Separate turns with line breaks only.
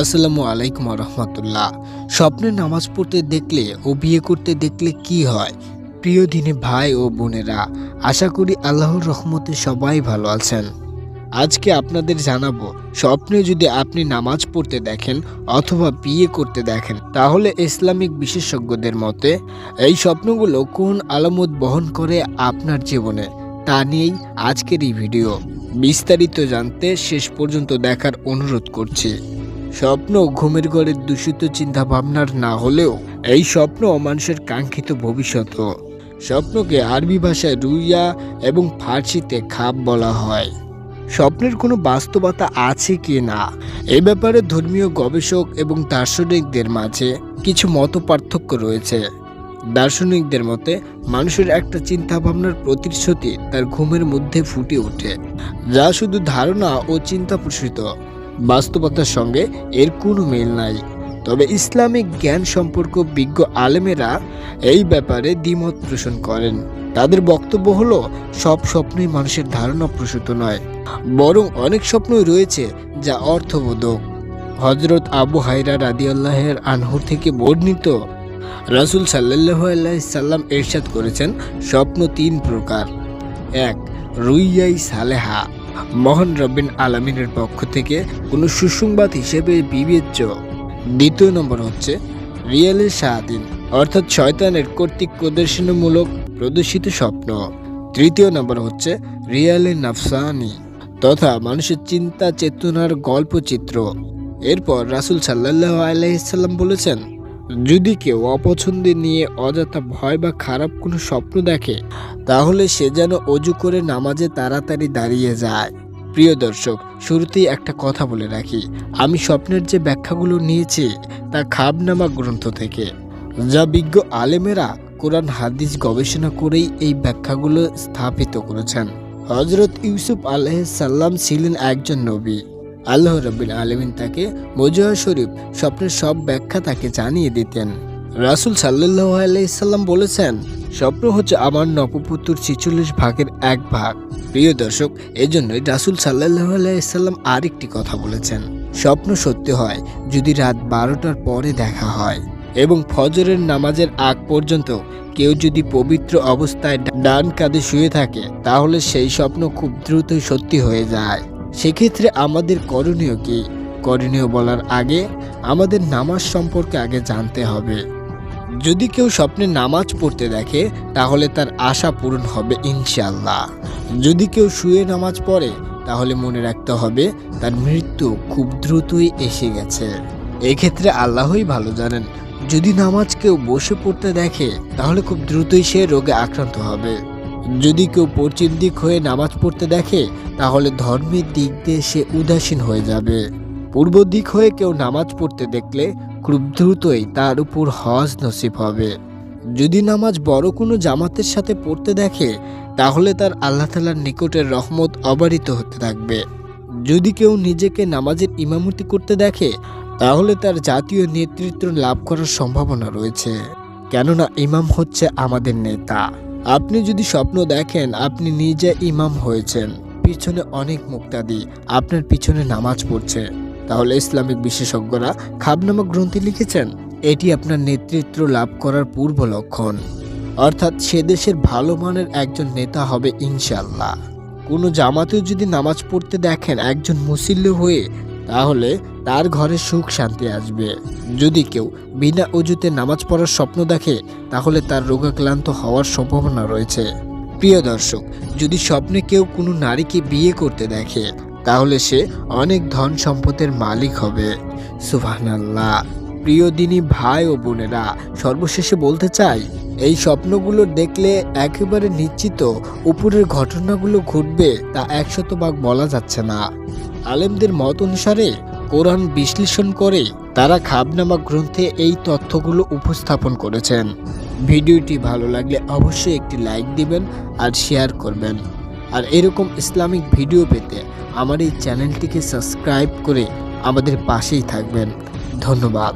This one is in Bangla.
আসসালামু আলাইকুম রহমতুল্লাহ। স্বপ্নে নামাজ পড়তে দেখলে ও বিয়ে করতে দেখলে কি হয়? প্রিয় দিনে ভাই ও বোনেরা, আশা করি আল্লাহর রহমতে সবাই ভালো আছেন। আজকে আপনাদের জানাব, স্বপ্নে যদি আপনি নামাজ পড়তে দেখেন অথবা বিয়ে করতে দেখেন, তাহলে ইসলামিক বিশেষজ্ঞদের মতে, এই স্বপ্নগুলো কোন আলামত বহন করে আপনার জীবনে? তা নিয়েই আজকের এই ভিডিও। বিস্তারিত জানতে শেষ পর্যন্ত দেখার অনুরোধ করছি। স্বপ্ন ঘুমের ঘরের দূষিত চিন্তা ভাবনার না হলেও এই স্বপ্ন মানুষের কাঙ্ক্ষিত ভবিষ্যৎ। স্বপ্নকে আরবি ভাষায় রুইয়া এবং ফার্সিতে খাপ বলা হয়। স্বপ্নের কোনো বাস্তবতা আছে কি না? এ ব্যাপারে ধর্মীয় গবেষক এবং দার্শনিকদের মাঝে কিছু মত পার্থক্য রয়েছে। দার্শনিকদের মতে, মানুষের একটা চিন্তা ভাবনার প্রতিশ্রুতি তার ঘুমের মধ্যে ফুটে ওঠে, যা শুধু ধারণা ও চিন্তা প্রসূত বাস্তবতার সঙ্গে এর কোনো মিল নাই। তবে ইসলামিক জ্ঞান সম্পর্ক বিজ্ঞ আলেমেরা এই ব্যাপারে দ্বিমত পোষণ করেন। তাদের বক্তব্য হলো, সব স্বপ্নই মানুষের ধারণা প্রসূত নয়, বরং অনেক স্বপ্নই রয়েছে যা অর্থবোধক। হজরত আবু হাইরা রাদিয়াল্লাহের আনহুর থেকে বর্ণিত, রাসুল সাল্লাহ সাল্লাম এরশাদ করেছেন, স্বপ্ন তিন প্রকার। এক, রুইয়াই সালেহা। মহান রবিন আলামিনের পক্ষ থেকে কোনো সুসংবাদ হিসেবে বিবেচ্য। দ্বিতীয় নম্বর হচ্ছে, রিয়েলের সাহাদিন অর্থাৎ শয়তানের কর্তৃক প্রদর্শনমূলক প্রদর্শিত স্বপ্ন। তৃতীয় নম্বর হচ্ছে রিয়ালের নাফসানি, তথা মানুষের চিন্তা চেতনার গল্পচিত্র। এরপর রাসুল সাল্লাহ আলাইসাল্লাম বলেছেন যদি কেউ অপছন্দে নিয়ে অযথা ভয় বা খারাপ কোনো স্বপ্ন দেখে, তাহলে সে যেন অজু করে নামাজে তাড়াতাড়ি দাঁড়িয়ে যায়। প্রিয় দর্শক, শুরুতেই একটা কথা বলে রাখি। আমি স্বপ্নের যে ব্যাখ্যাগুলো নিয়েছি, তা খাবনামা গ্রন্থ থেকে। যা বিজ্ঞ আলেমেরা কোরআন, হাদিস গবেষণা করেই এই ব্যাখ্যাগুলো স্থাপিত করেছেন। হজরত ইউসুফ আলহ সাল্লাম ছিলেন একজন নবী। আল্লাহ রবিন আলমিন তাকে মজুয়া শরীফ স্বপ্নের সব ব্যাখ্যা তাকে জানিয়ে দিতেন। রাসুল সাল্লাহ আলাইসাল্লাম বলেছেন, স্বপ্ন হচ্ছে আমার নবপুত্র ছিচল্লিশ ভাগের এক ভাগ। প্রিয় দর্শক, এজন্যই রাসুল সাল্লাহ আলাইসাল্লাম আরেকটি কথা বলেছেন, স্বপ্ন সত্যি হয় যদি রাত বারোটার পরে দেখা হয়, এবং ফজরের নামাজের আগ পর্যন্ত কেউ যদি পবিত্র অবস্থায় ডান কাঁধে শুয়ে থাকে, তাহলে সেই স্বপ্ন খুব দ্রুতই সত্যি হয়ে যায়। সেক্ষেত্রে আমাদের করণীয় কি করণীয় বলার আগে আমাদের নামাজ সম্পর্কে আগে জানতে হবে। যদি কেউ স্বপ্নে নামাজ পড়তে দেখে, তাহলে তার আশা পূরণ হবে ইনশাল্লাহ যদি কেউ শুয়ে নামাজ পড়ে, তাহলে মনে রাখতে হবে তার মৃত্যু খুব দ্রুতই এসে গেছে। এক্ষেত্রে আল্লাহই ভালো জানেন। যদি নামাজ কেউ বসে পড়তে দেখে, তাহলে খুব দ্রুতই সে রোগে আক্রান্ত হবে। যদি কেউ পশ্চিম দিক হয়ে নামাজ পড়তে দেখে, তাহলে ধর্মের দিক দিয়ে সে উদাসীন হয়ে যাবে। পূর্ব দিক হয়ে কেউ নামাজ পড়তে দেখলে খুব দ্রুতই তার উপর হজ নসিব হবে। যদি নামাজ বড় কোনো জামাতের সাথে পড়তে দেখে, তাহলে তার আল্লাহ তালার নিকটের রহমত অবারিত হতে থাকবে। যদি কেউ নিজেকে নামাজের ইমামতি করতে দেখে, তাহলে তার জাতীয় নেতৃত্ব লাভ করার সম্ভাবনা রয়েছে। কেননা ইমাম হচ্ছে আমাদের নেতা। আপনি যদি স্বপ্ন দেখেন, আপনি নিজে ইমাম হয়েছেন। পিছনে অনেক মুক্তাদি, আপনার পিছনে নামাজ পড়ছে। তাহলে ইসলামিক বিশেষজ্ঞরা খাবনামা গ্রন্থে লিখেছেন, এটি আপনার নেতৃত্ব লাভ করার পূর্ব লক্ষণ। অর্থাৎ সে দেশের ভালো মানের একজন নেতা হবে ইনশাল্লাহ কোনো জামাতেও যদি নামাজ পড়তে দেখেন, একজন মুসল্লি হয়ে তাহলে তার ঘরে সুখ শান্তি আসবে। যদি কেউ বিনা অজুতে নামাজ পড়ার স্বপ্ন দেখে, তাহলে তার রোগাক্লান্ত হওয়ার সম্ভাবনা রয়েছে। প্রিয় দর্শক, যদি স্বপ্নে কেউ কোনো নারীকে বিয়ে করতে দেখে, তাহলে সে অনেক ধন সম্পদের মালিক হবে। সুবহানাল্লাহ। প্রিয় দিনী ভাই ও বোনেরা, সর্বশেষে বলতে চাই, এই স্বপ্নগুলো দেখলে একেবারে নিশ্চিত উপরের ঘটনাগুলো ঘটবে তা একশত ভাগ বলা যাচ্ছে না। আলেমদের মত অনুসারে কোরআন বিশ্লেষণ করে তারা খাবনামা গ্রন্থে এই তথ্যগুলো উপস্থাপন করেছেন। ভিডিওটি ভালো লাগলে অবশ্যই একটি লাইক দিবেন আর শেয়ার করবেন। আর এরকম ইসলামিক ভিডিও পেতে আমার এই চ্যানেলটিকে সাবস্ক্রাইব করে আমাদের পাশেই থাকবেন। ধন্যবাদ।